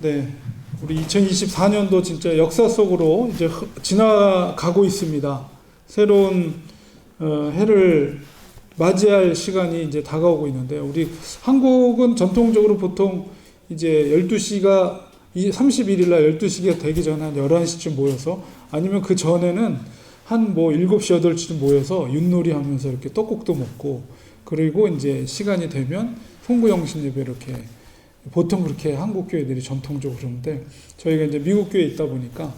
네. 우리 2024년도 진짜 역사 속으로 이제 흐- 지나가고 있습니다. 새로운 어, 해를 맞이할 시간이 이제 다가오고 있는데 우리 한국은 전통적으로 보통 이제 12시가 31일 날 12시가 되기 전에 한 11시쯤 모여서 아니면 그 전에는 한 뭐 7시 8시쯤 모여서 윷놀이 하면서 이렇게 떡국도 먹고 그리고 이제 시간이 되면 송구영신 예배 이렇게 보통 그렇게 한국 교회들이 전통적으로 그러는데 저희가 이제 미국 교회에 있다 보니까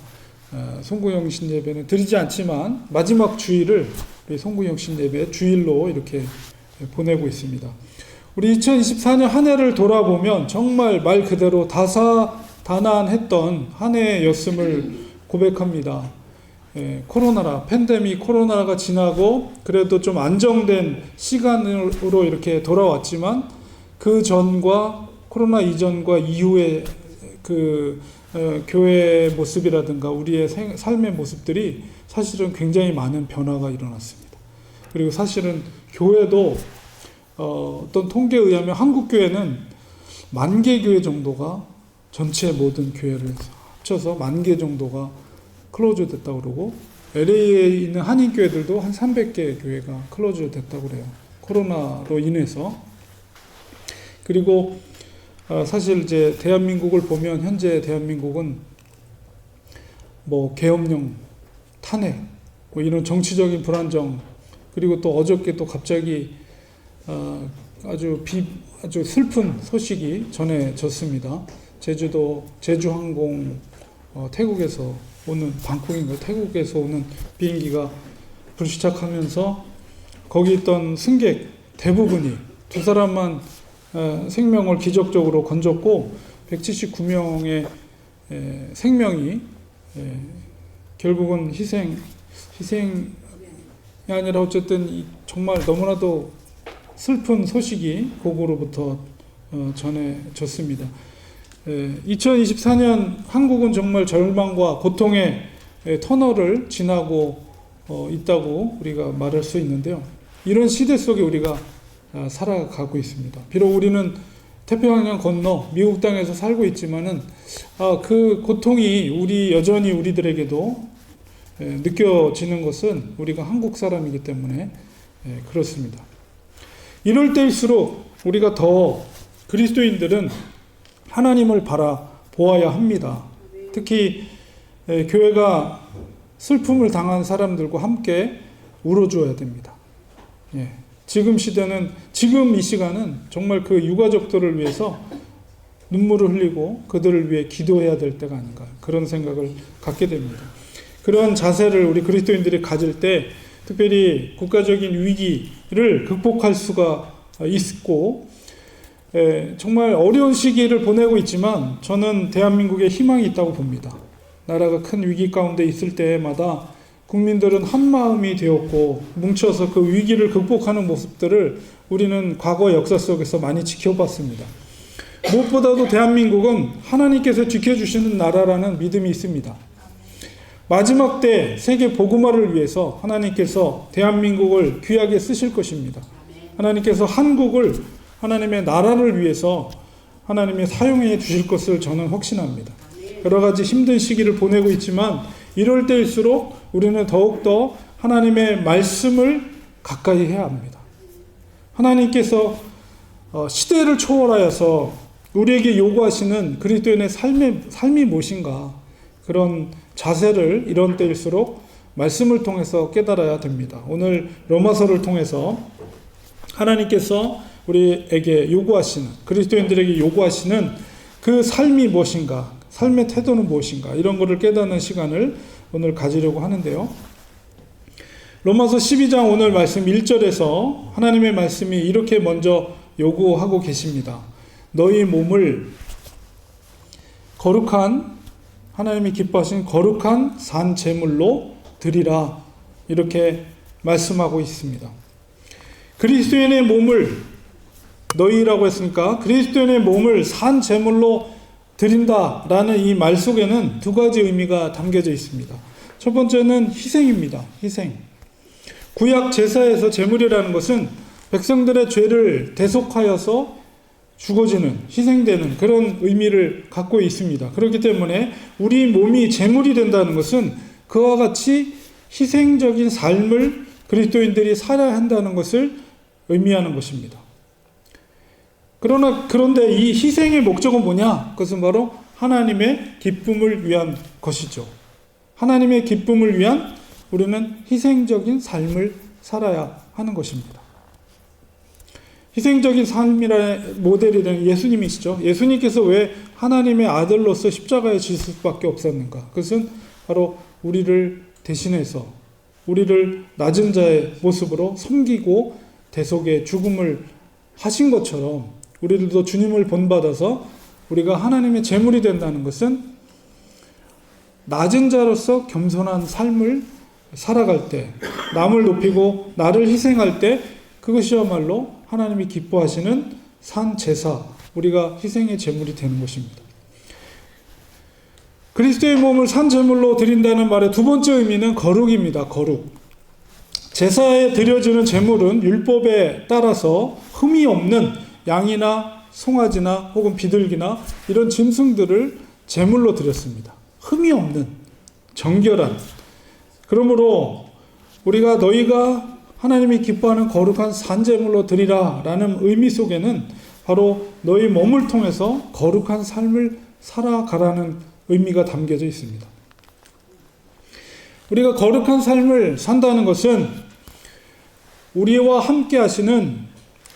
어, 송구영 신 예배는 드리지 않지만 마지막 주일을 우리 송구영 신 예배 주일로 이렇게 보내고 있습니다. 우리 2024년 한 해를 돌아보면 정말 말 그대로 다사다난했던 한 해였음을 고백합니다. 예, 코로나라 팬데믹 코로나가 지나고 그래도 좀 안정된 시간으로 이렇게 돌아왔지만 그 전과 코로나 이전과 이후의 그 어, 교회 모습이라든가 우리의 생- 삶의 모습들이 사실은 굉장히 많은 변화가 일어났습니다. 그리고 사실은 교회도 어, 어떤 통계에 의하면 한국 교회는 만 개 교회 정도가 전체 모든 교회를 합쳐서 만 개 정도가 클로즈 됐다고 그러고 LA에 있는 한인 교회들도 한 300개 교회가 클로즈 됐다고 그래요. 코로나로 인해서. 그리고 어, 사실 이제 대한민국을 보면 현재 대한민국은 뭐 계엄령, 탄핵, 뭐 이런 정치적인 불안정 그리고 또 어저께 또 갑자기 어, 아주 비 아주 슬픈 소식이 전해졌습니다. 제주도 제주항공 어, 태국에서 오는 방콕인가 태국에서 오는 비행기가 불시착하면서 거기 있던 승객 대부분이 두 사람만 어, 생명을 기적적으로 건졌고 179명의 생명이 에, 결국은 희생 희생이 아니라 어쨌든 이 정말 너무나도 슬픈 소식이 고국으로부터 어, 전해졌습니다. 에, 2024년 한국은 정말 절망과 고통의 에, 터널을 지나고 어, 있다고 우리가 말할 수 있는데요. 이런 시대 속에 우리가 아, 살아가고 있습니다. 비록 우리는 태평양 건너 미국 땅에서 살고 있지만은 아, 그 고통이 우리 여전히 우리들에게도 에, 느껴지는 것은 우리가 한국 사람이기 때문에 에, 그렇습니다. 이럴 때일수록 우리가 더 그리스도인들은 하나님을 바라 보아야 합니다. 특히 에, 교회가 슬픔을 당한 사람들과 함께 울어줘야 됩니다. 예. 지금 시대는 지금 이 시간은 정말 그 유가족들을 위해서 눈물을 흘리고 그들을 위해 기도해야 될 때가 아닌가 그런 생각을 갖게 됩니다. 그런 자세를 우리 그리스도인들이 가질 때 특별히 국가적인 위기를 극복할 수가 있고 에, 정말 어려운 시기를 보내고 있지만 저는 대한민국에 희망이 있다고 봅니다. 나라가 큰 위기 가운데 있을 때마다 국민들은 한 마음이 되었고 뭉쳐서 그 위기를 극복하는 모습들을 우리는 과거 역사 속에서 많이 지켜봤습니다. 무엇보다도 대한민국은 하나님께서 지켜주시는 나라라는 믿음이 있습니다. 마지막 때 세계 복음화를 위해서 하나님께서 대한민국을 귀하게 쓰실 것입니다. 하나님께서 한국을 하나님의 나라를 위해서 하나님의 사용해 주실 것을 저는 확신합니다. 여러 가지 힘든 시기를 보내고 있지만 이럴 때일수록 우리는 더욱더 하나님의 말씀을 가까이 해야 합니다. 하나님께서 어, 시대를 초월하여서 우리에게 요구하시는 그리스도인의 삶의, 삶이 무엇인가 그런 자세를 이런 때일수록 말씀을 통해서 깨달아야 됩니다. 오늘 로마서를 통해서 하나님께서 우리에게 요구하시는 그리스도인들에게 요구하시는 그 삶이 무엇인가 삶의 태도는 무엇인가 이런 것을 깨닫는 시간을 오늘 가지려고 하는데요. 로마서 12장 오늘 말씀 1절에서 하나님의 말씀이 이렇게 먼저 요구하고 계십니다. 너희 몸을 거룩한 하나님이 기뻐하신 거룩한 산 제물로 드리라 이렇게 말씀하고 있습니다. 그리스도인의 몸을 너희라고 했으니까 그리스도인의 몸을 산 제물로 드린다 라는 이 말 속에는 두 가지 의미가 담겨져 있습니다. 첫 번째는 희생입니다. 희생. 구약 제사에서 제물이라는 것은 백성들의 죄를 대속하여서 죽어지는, 희생되는 그런 의미를 갖고 있습니다. 그렇기 때문에 우리 몸이 제물이 된다는 것은 그와 같이 희생적인 삶을 그리스도인들이 살아야 한다는 것을 의미하는 것입니다. 그러나 그런데 이 희생의 목적은 뭐냐? 그것은 바로 하나님의 기쁨을 위한 것이죠. 하나님의 기쁨을 위한 우리는 희생적인 삶을 살아야 하는 것입니다. 희생적인 삶이라는 모델이 되는 예수님이시죠. 예수님께서 왜 하나님의 아들로서 십자가에 지실 수밖에 없었는가? 그것은 바로 우리를 대신해서 우리를 낮은 자의 모습으로 섬기고 대속의 죽음을 하신 것처럼 우리들도 주님을 본받아서 우리가 하나님의 제물이 된다는 것은 낮은 자로서 겸손한 삶을 살아갈 때, 남을 높이고 나를 희생할 때 그것이야말로 하나님이 기뻐하시는 산 제사, 우리가 희생의 제물이 되는 것입니다. 그리스도의 몸을 산 제물로 드린다는 말의 두 번째 의미는 거룩입니다. 거룩. 제사에 드려지는 제물은 율법에 따라서 흠이 없는 양이나 송아지나 혹은 비둘기나 이런 짐승들을 제물로 드렸습니다. 흠이 없는 정결한 그러므로 우리가 너희가 하나님이 기뻐하는 거룩한 산제물로 드리라라는 의미 속에는 바로 너희 몸을 통해서 거룩한 삶을 살아가라는 의미가 담겨져 있습니다. 우리가 거룩한 삶을 산다는 것은 우리와 함께 하시는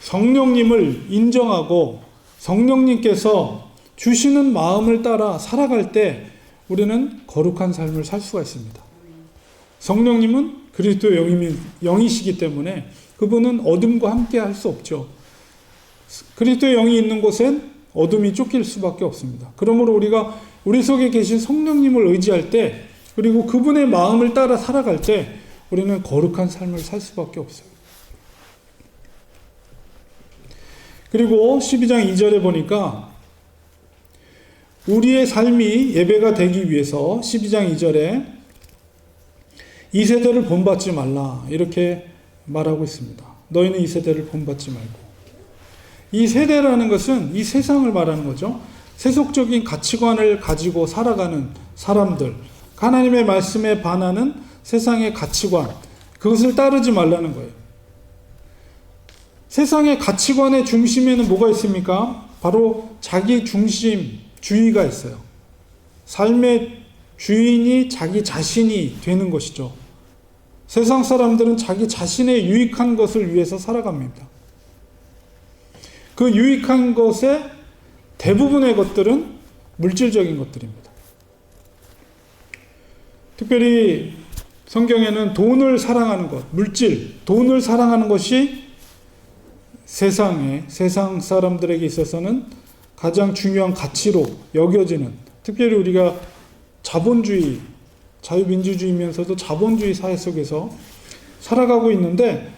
성령님을 인정하고 성령님께서 주시는 마음을 따라 살아갈 때 우리는 거룩한 삶을 살 수가 있습니다. 성령님은 그리스도 영이시기 때문에 그분은 어둠과 함께 할 수 없죠. 그리스도 영이 있는 곳엔 어둠이 쫓길 수밖에 없습니다. 그러므로 우리가 우리 속에 계신 성령님을 의지할 때 그리고 그분의 마음을 따라 살아갈 때 우리는 거룩한 삶을 살 수밖에 없어요. 그리고 12장 2절에 보니까 우리의 삶이 예배가 되기 위해서 12장 2절에 이 세대를 본받지 말라 이렇게 말하고 있습니다. 너희는 이 세대를 본받지 말고 이 세대라는 것은 이 세상을 말하는 거죠. 세속적인 가치관을 가지고 살아가는 사람들, 하나님의 말씀에 반하는 세상의 가치관, 그것을 따르지 말라는 거예요. 세상의 가치관의 중심에는 뭐가 있습니까? 바로 자기 중심 주의가 있어요. 삶의 주인이 자기 자신이 되는 것이죠. 세상 사람들은 자기 자신의 유익한 것을 위해서 살아갑니다. 그 유익한 것의 대부분의 것들은 물질적인 것들입니다. 특별히 성경에는 돈을 사랑하는 것, 물질, 돈을 사랑하는 것이 세상에, 세상 사람들에게 있어서는 가장 중요한 가치로 여겨지는, 특별히 우리가 자본주의, 자유민주주의면서도 자본주의 사회 속에서 살아가고 있는데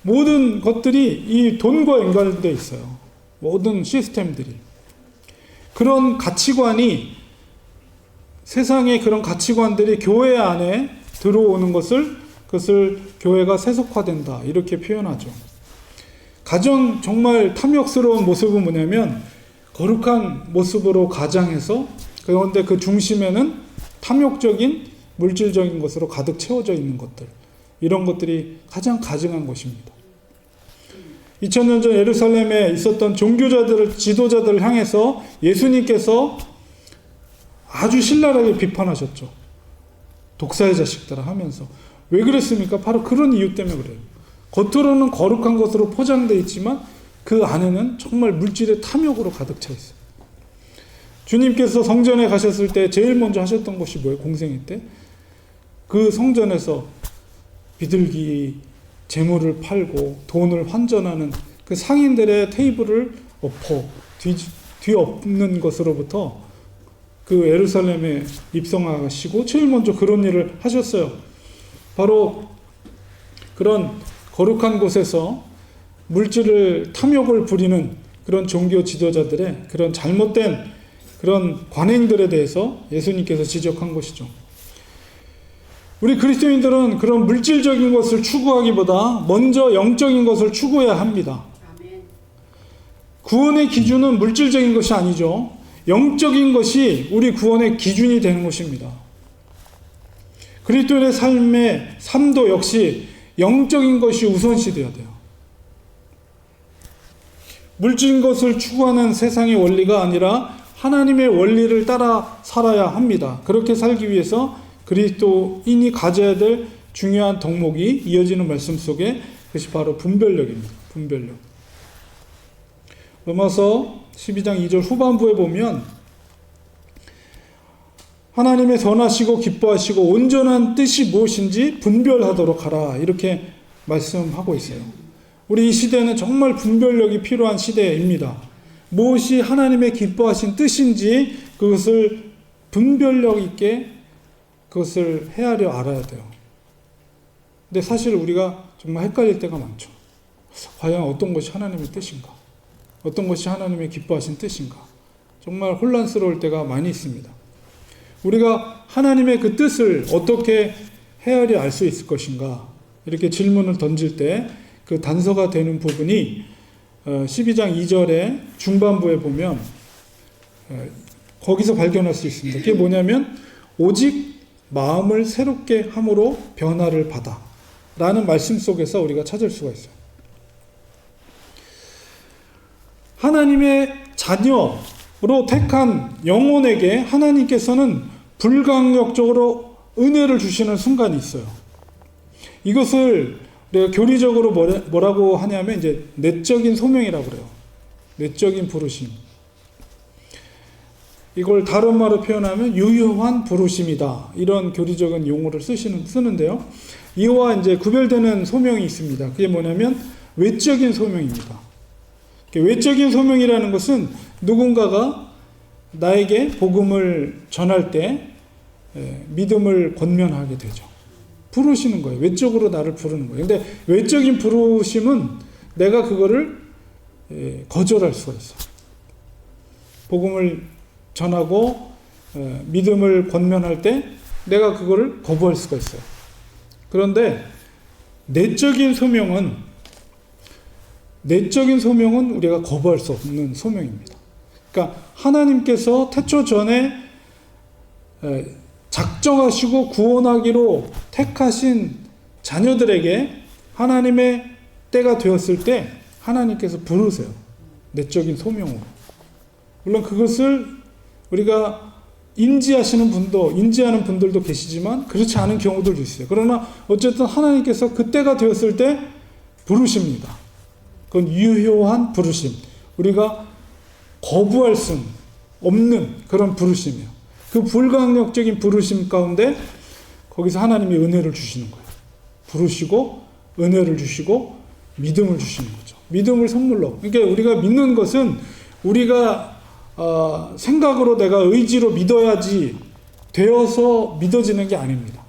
모든 것들이 이 돈과 연관되어 있어요. 모든 시스템들이. 그런 가치관이 세상의 그런 가치관들이 교회 안에 들어오는 것을 그것을 교회가 세속화된다 이렇게 표현하죠. 가장 정말 탐욕스러운 모습은 뭐냐면 거룩한 모습으로 가장해서 그런데 그 중심에는 탐욕적인 물질적인 것으로 가득 채워져 있는 것들 이런 것들이 가장 가증한 것입니다. 2000년 전 예루살렘에 있었던 종교자들을 지도자들을 향해서 예수님께서 아주 신랄하게 비판하셨죠. 독사의 자식들아 하면서 왜 그랬습니까? 바로 그런 이유 때문에 그래요. 겉으로는 거룩한 것으로 포장되어 있지만 그 안에는 정말 물질의 탐욕으로 가득 차 있어요. 주님께서 성전에 가셨을 때 제일 먼저 하셨던 것이 뭐예요? 공생애 때? 그 성전에서 비둘기 재물을 팔고 돈을 환전하는 그 상인들의 테이블을 엎어 뒤, 뒤엎는 것으로부터 그 예루살렘에 입성하시고 제일 먼저 그런 일을 하셨어요. 바로 그런 거룩한 곳에서 물질을 탐욕을 부리는 그런 종교 지도자들의 그런 잘못된 그런 관행들에 대해서 예수님께서 지적한 것이죠. 우리 그리스도인들은 그런 물질적인 것을 추구하기보다 먼저 영적인 것을 추구해야 합니다. 구원의 기준은 물질적인 것이 아니죠. 영적인 것이 우리 구원의 기준이 되는 것입니다. 그리스도인의 삶의 삶도 역시 영적인 것이 우선시 되어야 돼요. 물질인 것을 추구하는 세상의 원리가 아니라 하나님의 원리를 따라 살아야 합니다. 그렇게 살기 위해서 그리스도인이 가져야 될 중요한 덕목이 이어지는 말씀 속에 그것이 바로 분별력입니다. 분별력. 로마서 12장 2절 후반부에 보면 하나님의 선하시고 기뻐하시고 온전한 뜻이 무엇인지 분별하도록 하라. 이렇게 말씀하고 있어요. 우리 이 시대는 정말 분별력이 필요한 시대입니다. 무엇이 하나님의 기뻐하신 뜻인지 그것을 분별력 있게 그것을 헤아려 알아야 돼요. 근데 사실 우리가 정말 헷갈릴 때가 많죠. 과연 어떤 것이 하나님의 뜻인가? 어떤 것이 하나님의 기뻐하신 뜻인가? 정말 혼란스러울 때가 많이 있습니다. 우리가 하나님의 그 뜻을 어떻게 헤아려 알 수 있을 것인가? 이렇게 질문을 던질 때 그 단서가 되는 부분이 12장 2절의 중반부에 보면 어, 거기서 발견할 수 있습니다. 그게 뭐냐면 오직 마음을 새롭게 함으로 변화를 받아 라는 말씀 속에서 우리가 찾을 수가 있어요. 하나님의 자녀로 택한 영혼에게 하나님께서는 불강력적으로 은혜를 주시는 순간이 있어요. 이것을 교리적으로 뭐라고 하냐면 이제 내적인 소명이라고 그래요. 내적인 부르심. 이걸 다른 말로 표현하면 유효한 부르심이다. 이런 교리적인 용어를 쓰시는 쓰는데요. 이와 이제 구별되는 소명이 있습니다. 그게 뭐냐면 외적인 소명입니다. 외적인 소명이라는 것은 누군가가 나에게 복음을 전할 때 믿음을 권면하게 되죠. 부르시는 거예요. 외적으로 나를 부르는 거예요. 근데 외적인 부르심은 내가 그거를 거절할 수가 있어. 복음을 전하고 믿음을 권면할 때 내가 그거를 거부할 수가 있어요. 그런데 내적인 소명은 내적인 소명은 우리가 거부할 수 없는 소명입니다. 그러니까 하나님께서 태초 전에 작정하시고 구원하기로 택하신 자녀들에게 하나님의 때가 되었을 때 하나님께서 부르세요. 내적인 소명으로. 물론 그것을 우리가 인지하시는 분도, 인지하는 분들도 계시지만 그렇지 않은 경우들도 있어요. 그러나 어쨌든 하나님께서 그때가 되었을 때 부르십니다. 그건 유효한 부르심. 우리가 거부할 수 없는 그런 부르심이에요. 그 불강력적인 부르심 가운데 거기서 하나님이 은혜를 주시는 거예요. 부르시고 은혜를 주시고 믿음을 주시는 거죠. 믿음을 선물로. 그러니까 우리가 믿는 것은 우리가 어, 생각으로 내가 의지로 믿어야지 되어서 믿어지는 게 아닙니다.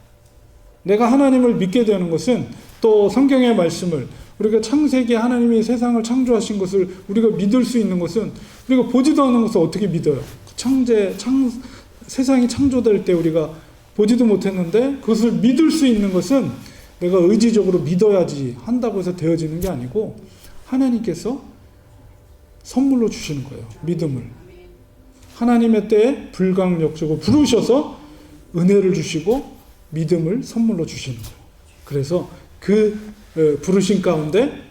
내가 하나님을 믿게 되는 것은 또 성경의 말씀을 우리가 창세기 하나님이 세상을 창조하신 것을 우리가 믿을 수 있는 것은 우리가 보지도 않은 것을 어떻게 믿어요? 창제 창 세상이 창조될 때 우리가 보지도 못했는데 그것을 믿을 수 있는 것은 내가 의지적으로 믿어야지 한다고 해서 되어지는 게 아니고 하나님께서 선물로 주시는 거예요. 믿음을. 하나님의 때에 불강력적으로 부르셔서 은혜를 주시고 믿음을 선물로 주시는 거예요. 그래서 그 어, 부르신 가운데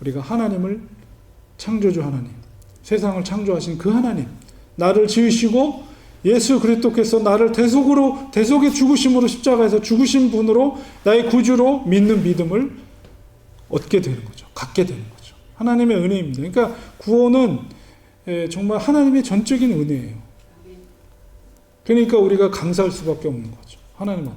우리가 하나님을 창조주 하나님, 세상을 창조하신 그 하나님, 나를 지으시고 예수 그리스도께서 나를 대속으로 대속의 죽으심으로 십자가에서 죽으신 분으로 나의 구주로 믿는 믿음을 얻게 되는 거죠. 갖게 되는 거죠. 하나님의 은혜입니다. 그러니까 구원은 정말 하나님의 전적인 은혜예요. 그러니까 우리가 감사할 수밖에 없는 거죠. 하나님 앞에.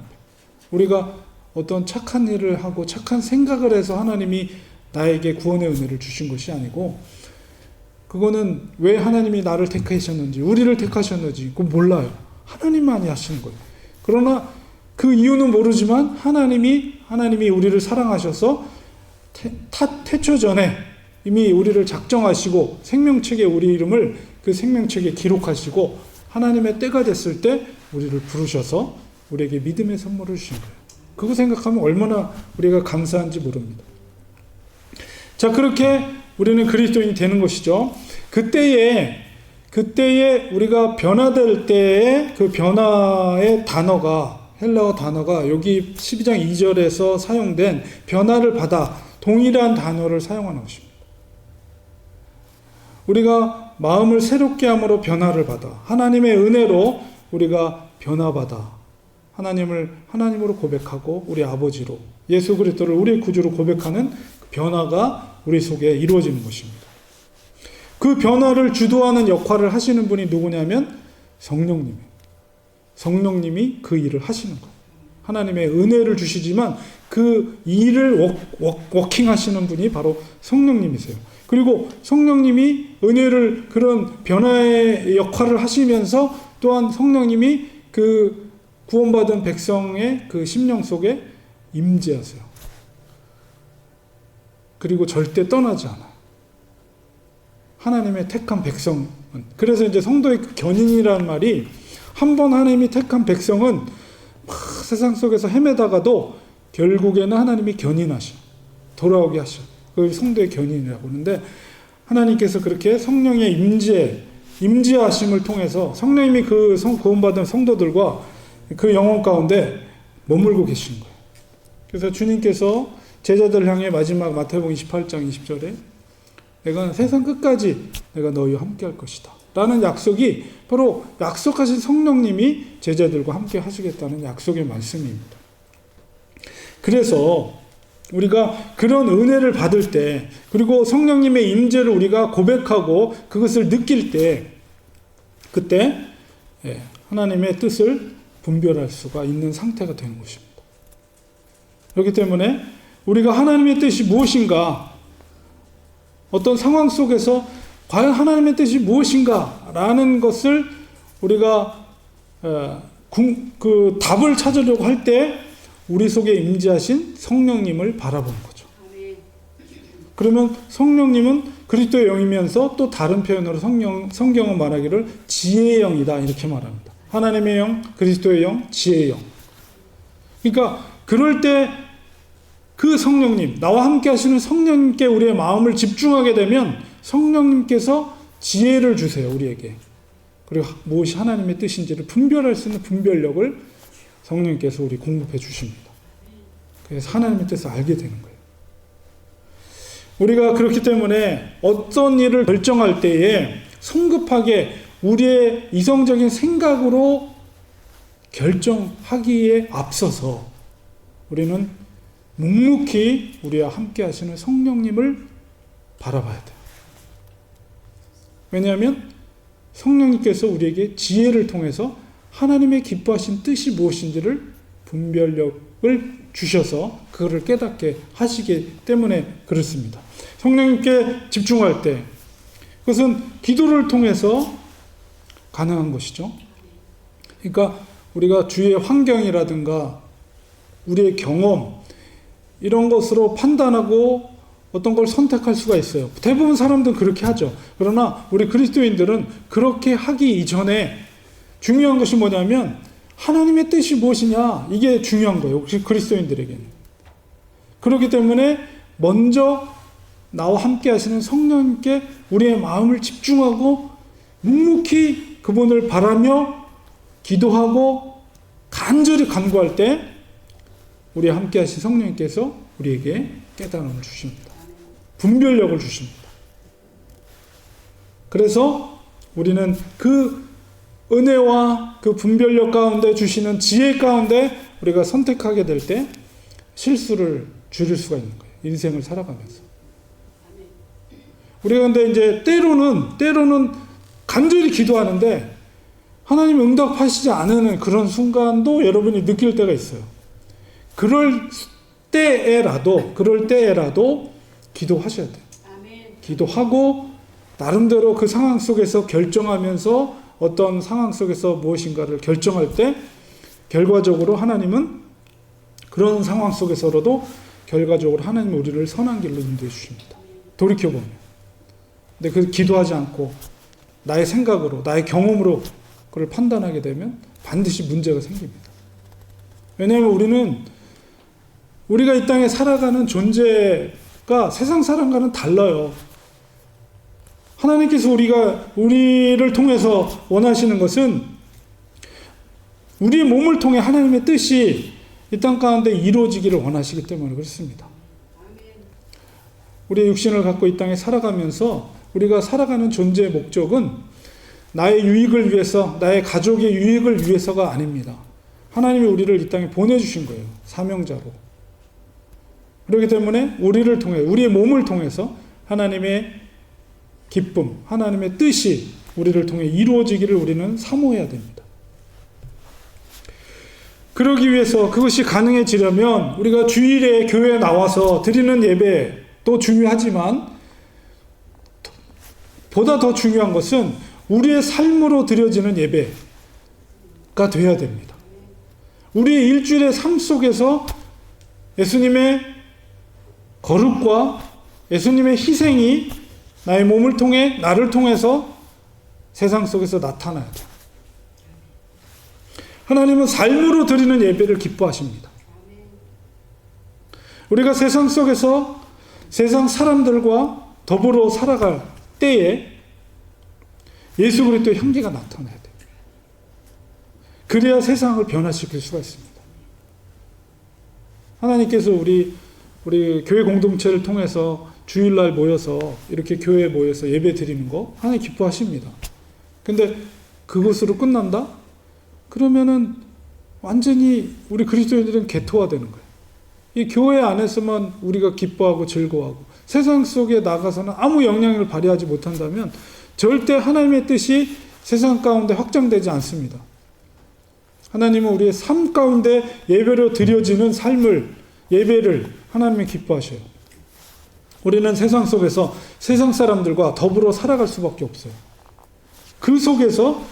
우리가 어떤 착한 일을 하고 착한 생각을 해서 하나님이 나에게 구원의 은혜를 주신 것이 아니고 그거는 왜 하나님이 나를 택하셨는지, 우리를 택하셨는지, 그거 몰라요. 하나님만이 하시는 거예요. 그러나 그 이유는 모르지만 하나님이, 하나님이 우리를 사랑하셔서 태초 전에 이미 우리를 작정하시고 생명책에 우리 이름을 그 생명책에 기록하시고 하나님의 때가 됐을 때 우리를 부르셔서 우리에게 믿음의 선물을 주신 거예요. 그거 생각하면 얼마나 우리가 감사한지 모릅니다. 자, 그렇게 우리는 그리스도인이 되는 것이죠. 그때에 그때에 우리가 변화될 때의 그 변화의 단어가 헬라어 단어가 여기 12장 2절에서 사용된 변화를 받아 동일한 단어를 사용하는 것입니다. 우리가 마음을 새롭게 함으로 변화를 받아 하나님의 은혜로 우리가 변화받아 하나님을 하나님으로 고백하고 우리 아버지로 예수 그리스도를 우리의 구주로 고백하는 그 변화가 우리 속에 이루어지는 것입니다. 그 변화를 주도하는 역할을 하시는 분이 누구냐면 성령님이에요. 성령님이 그 일을 하시는 거예요. 하나님의 은혜를 주시지만 그 일을 워, 워, 워킹 하시는 분이 바로 성령님이세요. 그리고 성령님이 은혜를 그런 변화의 역할을 하시면서 또한 성령님이 그 구원받은 백성의 그 심령 속에 임재하세요. 그리고 절대 떠나지 않아요. 하나님의 택한 백성은. 그래서 이제 성도의 그 견인이라는 말이 한 번 하나님이 택한 백성은 막 세상 속에서 헤매다가도 결국에는 하나님이 견인하셔. 돌아오게 하셔. 그걸 성도의 견인이라고 하는데 하나님께서 그렇게 성령의 임재, 임재하심을 통해서 성령님이 그 성, 구원받은 성도들과 그 영혼 가운데 머물고 계시는 거예요. 그래서 주님께서 제자들 향해 마지막 마태복음 28장 20절에 내가 세상 끝까지 내가 너희와 함께 할 것이다. 라는 약속이 바로 약속하신 성령님이 제자들과 함께 하시겠다는 약속의 말씀입니다. 그래서 우리가 그런 은혜를 받을 때 그리고 성령님의 임재를 우리가 고백하고 그것을 느낄 때 그때 예, 하나님의 뜻을 분별할 수가 있는 상태가 되는 것입니다. 그렇기 때문에 우리가 하나님의 뜻이 무엇인가 어떤 상황 속에서 과연 하나님의 뜻이 무엇인가 라는 것을 우리가 어, 그 답을 찾으려고 할 때 우리 속에 임재하신 성령님을 바라보는 거죠. 그러면 성령님은 그리스도의 영이면서 또 다른 표현으로 성령 성경은 말하기를 지혜의 영이다 이렇게 말합니다. 하나님의 영, 그리스도의 영, 지혜의 영. 그러니까 그럴 때 그 성령님, 나와 함께 하시는 성령님께 우리의 마음을 집중하게 되면 성령님께서 지혜를 주세요, 우리에게. 그리고 무엇이 하나님의 뜻인지를 분별할 수 있는 분별력을 성령님께서 우리 공급해 주십니다. 그래서 하나님의 뜻을 알게 되는 거예요. 우리가 그렇기 때문에 어떤 일을 결정할 때에 성급하게 우리의 이성적인 생각으로 결정하기에 앞서서 우리는 묵묵히 우리와 함께 하시는 성령님을 바라봐야 돼요. 왜냐하면 성령님께서 우리에게 지혜를 통해서 하나님의 기뻐하신 뜻이 무엇인지를 분별력을 주셔서 그거를 깨닫게 하시기 때문에 그렇습니다. 성령님께 집중할 때 그것은 기도를 통해서 가능한 것이죠. 그러니까 우리가 주위의 환경이라든가 우리의 경험 이런 것으로 판단하고 어떤 걸 선택할 수가 있어요. 대부분 사람들은 그렇게 하죠. 그러나 우리 그리스도인들은 그렇게 하기 이전에 중요한 것이 뭐냐면 하나님의 뜻이 무엇이냐 이게 중요한 거예요. 혹시 그리스도인들에게는. 그렇기 때문에 먼저 나와 함께 하시는 성령님께 우리의 마음을 집중하고 묵묵히 그분을 바라며 기도하고 간절히 간구할 때 우리 함께 하신 성령님께서 우리에게 깨달음을 주십니다. 분별력을 주십니다. 그래서 우리는 그 은혜와 그 분별력 가운데 주시는 지혜 가운데 우리가 선택하게 될 때 실수를 줄일 수가 있는 거예요. 인생을 살아가면서. 우리가 근데 이제 때로는, 때로는 간절히 기도하는데 하나님 응답하시지 않는 그런 순간도 여러분이 느낄 때가 있어요. 그럴 때에라도, 그럴 때에라도 기도하셔야 돼요. 기도하고 나름대로 그 상황 속에서 결정하면서 어떤 상황 속에서 무엇인가를 결정할 때 결과적으로 하나님은 그런 상황 속에서라도 결과적으로 하나님 우리를 선한 길로 인도해 주십니다. 돌이켜 보면. 근데 그 기도하지 않고 나의 생각으로 나의 경험으로 그걸 판단하게 되면 반드시 문제가 생깁니다. 왜냐하면 우리는 우리가 이 땅에 살아가는 존재가 세상 사람과는 달라요. 하나님께서 우리가 우리를 통해서 원하시는 것은 우리의 몸을 통해 하나님의 뜻이 이 땅 가운데 이루어지기를 원하시기 때문에 그렇습니다. 우리의 육신을 갖고 이 땅에 살아가면서 우리가 살아가는 존재의 목적은 나의 유익을 위해서, 나의 가족의 유익을 위해서가 아닙니다. 하나님이 우리를 이 땅에 보내주신 거예요. 사명자로. 그렇기 때문에 우리를 통해, 우리의 몸을 통해서 하나님의 기쁨, 하나님의 뜻이 우리를 통해 이루어지기를 우리는 사모해야 됩니다. 그러기 위해서 그것이 가능해지려면 우리가 주일에 교회에 나와서 드리는 예배도 중요하지만 보다 더 중요한 것은 우리의 삶으로 드려지는 예배가 되어야 됩니다. 우리의 일주일의 삶 속에서 예수님의 거룩과 예수님의 희생이 나의 몸을 통해 나를 통해서 세상 속에서 나타나야 돼. 하나님은 삶으로 드리는 예배를 기뻐하십니다. 우리가 세상 속에서 세상 사람들과 더불어 살아갈 때에 예수 그리스도의 향기가 나타나야 돼. 그래야 세상을 변화시킬 수가 있습니다. 하나님께서 우리 우리 교회 공동체를 통해서 주일날 모여서 이렇게 교회에 모여서 예배 드리는 거 하나님 기뻐하십니다. 근데 그것으로 끝난다? 그러면은 완전히 우리 그리스도인들은 개토화되는 거예요. 이 교회 안에서만 우리가 기뻐하고 즐거워하고 세상 속에 나가서는 아무 영향을 발휘하지 못한다면 절대 하나님의 뜻이 세상 가운데 확장되지 않습니다. 하나님은 우리의 삶 가운데 예배로 드려지는 삶을 예배를 하나님이 기뻐하셔요. 우리는 세상 속에서 세상 사람들과 더불어 살아갈 수밖에 없어요. 그 속에서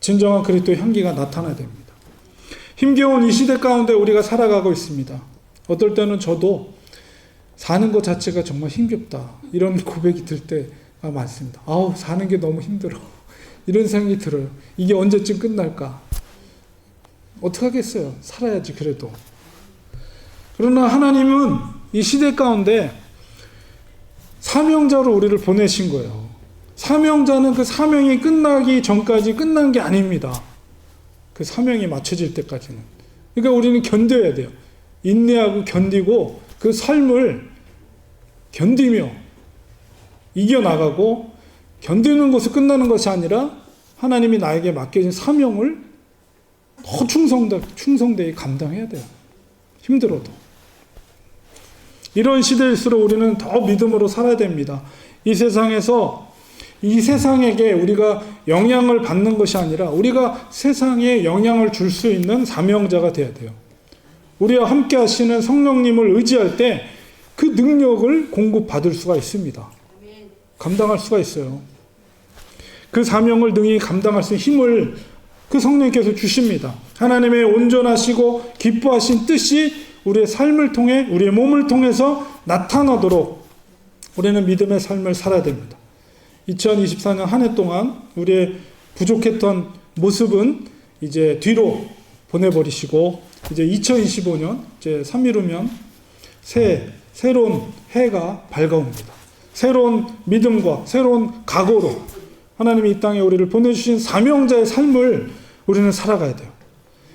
진정한 그리스도의 향기가 나타나야 됩니다. 힘겨운 이 시대 가운데 우리가 살아가고 있습니다. 어떨 때는 저도 사는 것 자체가 정말 힘겹다. 이런 고백이 들 때가 많습니다. 아우, 사는 게 너무 힘들어. 이런 생각이 들어요. 이게 언제쯤 끝날까? 어떡하겠어요. 살아야지, 그래도. 그러나 하나님은 이 시대 가운데 사명자로 우리를 보내신 거예요. 사명자는 그 사명이 끝나기 전까지 끝난 게 아닙니다. 그 사명이 맞춰질 때까지는. 그러니까 우리는 견뎌야 돼요. 인내하고 견디고 그 삶을 견디며 이겨나가고 견디는 것이 끝나는 것이 아니라 하나님이 나에게 맡겨진 사명을 더 충성되, 충성되게 감당해야 돼요. 힘들어도. 이런 시대일수록 우리는 더 믿음으로 살아야 됩니다. 이 세상에서 이 세상에게 우리가 영향을 받는 것이 아니라 우리가 세상에 영향을 줄 수 있는 사명자가 되어야 돼요. 우리와 함께 하시는 성령님을 의지할 때 그 능력을 공급받을 수가 있습니다. 감당할 수가 있어요. 그 사명을 능히 감당할 수 있는 힘을 그 성령께서 주십니다. 하나님의 온전하시고 기뻐하신 뜻이 우리의 삶을 통해 우리의 몸을 통해서 나타나도록 우리는 믿음의 삶을 살아야 됩니다. 2024년 한 해 동안 우리의 부족했던 모습은 이제 뒤로 보내버리시고 이제 2025년 이제 3일후면 새 새로운 해가 밝아옵니다. 새로운 믿음과 새로운 각오로 하나님이 이 땅에 우리를 보내주신 사명자의 삶을 우리는 살아가야 돼요.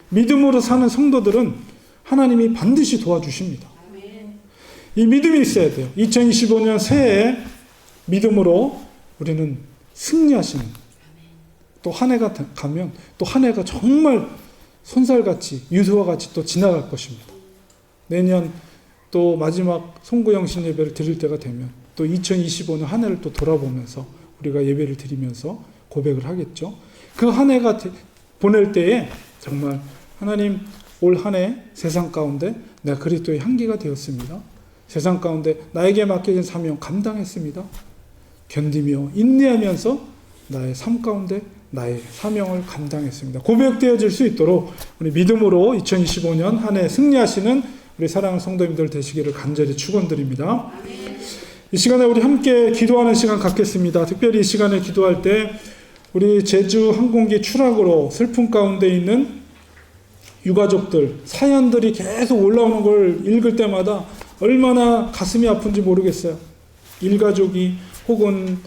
믿음으로 사는 성도들은 하나님이 반드시 도와주십니다. 이 믿음이 있어야 돼요. 2025년 새해 믿음으로 우리는 승리하시는 또 한 해가 가면 또 한 해가 정말 손살같이 유수와 같이 또 지나갈 것입니다. 내년 또 마지막 송구영신 예배를 드릴 때가 되면 또 2025년 한 해를 또 돌아보면서 우리가 예배를 드리면서 고백을 하겠죠. 그 한 해가 보낼 때에 정말 하나님 올 한 해 세상 가운데 내가 그리스도의 향기가 되었습니다. 세상 가운데 나에게 맡겨진 사명 감당했습니다. 견디며 인내하면서 나의 삶 가운데 나의 사명을 감당했습니다. 고백되어질 수 있도록 우리 믿음으로 2025년 한 해 승리하시는 우리 사랑하는 성도님들 되시기를 간절히 축원드립니다. 이 시간에 우리 함께 기도하는 시간 갖겠습니다. 특별히 이 시간에 기도할 때 우리 제주 항공기 추락으로 슬픔 가운데 있는 유가족들 사연들이 계속 올라오는 걸 읽을 때마다 얼마나 가슴이 아픈지 모르겠어요. 일가족이 혹은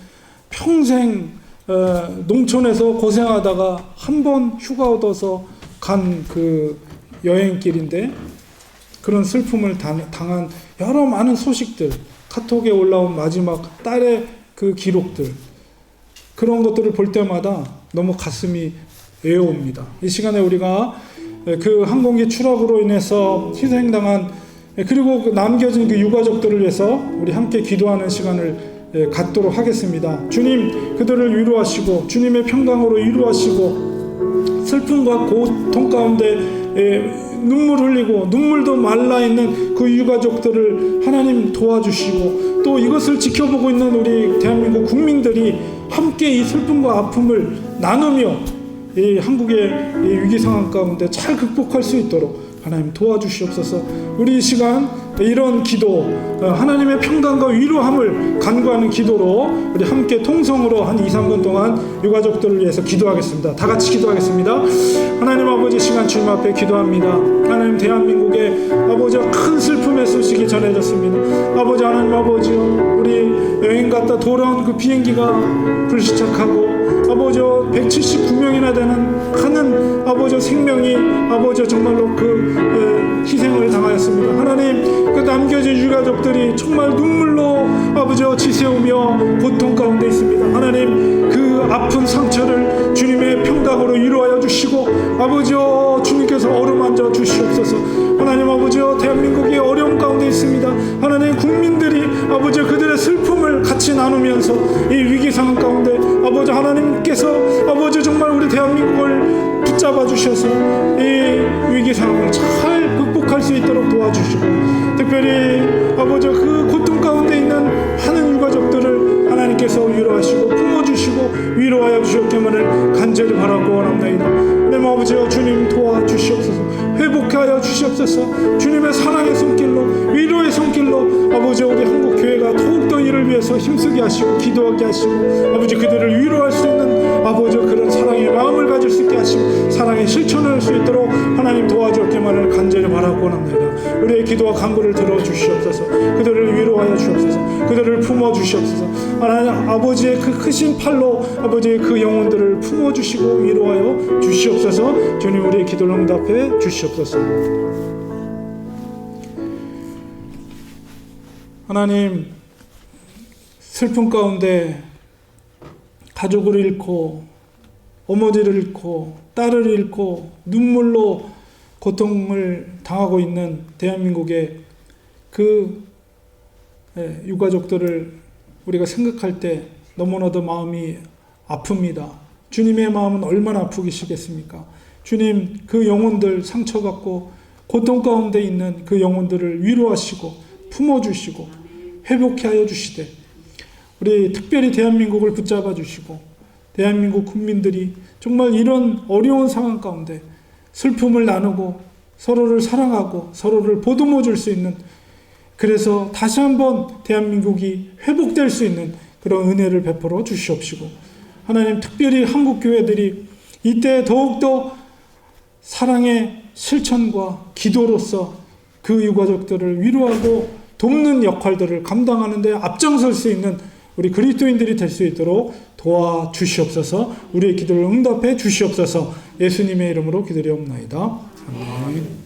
평생 어, 농촌에서 고생하다가 한 번 휴가 얻어서 간 그 여행길인데 그런 슬픔을 당, 당한 여러 많은 소식들, 카톡에 올라온 마지막 딸의 그 기록들, 그런 것들을 볼 때마다 너무 가슴이 애어옵니다. 이 시간에 우리가 그 항공기 추락으로 인해서 희생당한 그리고 그 남겨진 그 유가족들을 위해서 우리 함께 기도하는 시간을 예, 갖도록 하겠습니다. 주님 그들을 위로하시고 주님의 평강으로 위로하시고 슬픔과 고통 가운데 예, 눈물 흘리고 눈물도 말라 있는 그 유가족들을 하나님 도와주시고 또 이것을 지켜보고 있는 우리 대한민국 국민들이 함께 이 슬픔과 아픔을 나누며 이 한국의 이 위기 상황 가운데 잘 극복할 수 있도록 하나님 도와주시옵소서. 우리 이 시간 이런 기도, 어, 하나님의 평강과 위로함을 간구하는 기도로 우리 함께 통성으로 한 2, 3분 동안 유가족들을 위해서 기도하겠습니다. 다 같이 기도하겠습니다. 하나님 아버지 시간 주님 앞에 기도합니다. 하나님 대한민국에 아버지와 큰 슬픔의 소식이 전해졌습니다. 아버지 하나님 아버지요 우리 여행 갔다 돌아온 그 비행기가 불시착하고 아버지 179명이나 되는 하는 아버지 생명이 아버지 정말로 그 예, 희생을 당하였습니다. 하나님 그 남겨진 유가족들이 정말 눈물로 아버지 지새우며 고통 가운데 있습니다. 하나님 그 아픈 상처를 주님의 평강으로 위로하여 주시고 아버지여 주님께서 어루만져 주시옵소서. 하나님 아버지여 대한민국이 어려움 가운데 있습니다. 하나님 국민들이 아버지 그들의 슬픔을 같이 나누면서 이 위기 상황 가운데 아버지 하나님께서 아버지 정말 우리 대한민국을 붙잡아 주셔서 이 위기 상황을 잘 극복할 수 있도록 도와주시고 특별히 아버지 그 고통 가운데 있는 많은 유가족들을 하나님께서 위로하시고 품어주시고 위로하여 주셨기만을 간절히 바라고 원합니다. 내 아버지여 주님 주시옵소서. 주님의 사랑의 손길로 위로의 손길로 아버지 우리 한국 교회가 더욱더 이를 위해서 힘쓰게 하시고 기도하게 하시고 아버지 그들을 위로할 수 있는 아버지 그런 사랑의 마음을 가질 수 있게 하시고 사랑의 실천을 할수 있도록 하나님 도와주었기만을 간절히 바라고 원합니다. 우리의 기도와 간구를 들어 주시옵소서. 그들을 위로하여 주옵소서. 그들을 품어 주시옵소서. 하나님 아버지의 그 크신 팔로 아버지의 그 영혼들을 품어 주시고 위로하여 주시옵소서. 주님 우리의 기도를 응답해 주시옵소서 하나님 슬픔 가운데 가족을 잃고 어머니를 잃고 딸을 잃고 눈물로 고통을 당하고 있는 대한민국의 그 예, 유가족들을 우리가 생각할 때 너무나도 마음이 아픕니다. 주님의 마음은 얼마나 아프시겠습니까? 주님 그 영혼들 상처받고 고통 가운데 있는 그 영혼들을 위로하시고 품어주시고 회복해 하여 주시되 우리 특별히 대한민국을 붙잡아 주시고 대한민국 국민들이 정말 이런 어려운 상황 가운데 슬픔을 나누고 서로를 사랑하고 서로를 보듬어 줄 수 있는 그래서 다시 한번 대한민국이 회복될 수 있는 그런 은혜를 베풀어 주시옵시고 하나님 특별히 한국 교회들이 이때 더욱더 사랑의 실천과 기도로서 그 유가족들을 위로하고 돕는 역할들을 감당하는데 앞장설 수 있는 우리 그리스도인들이 될 수 있도록 도와 주시옵소서 우리의 기도를 응답해 주시옵소서 예수님의 이름으로 기도리옵나이다. 아멘.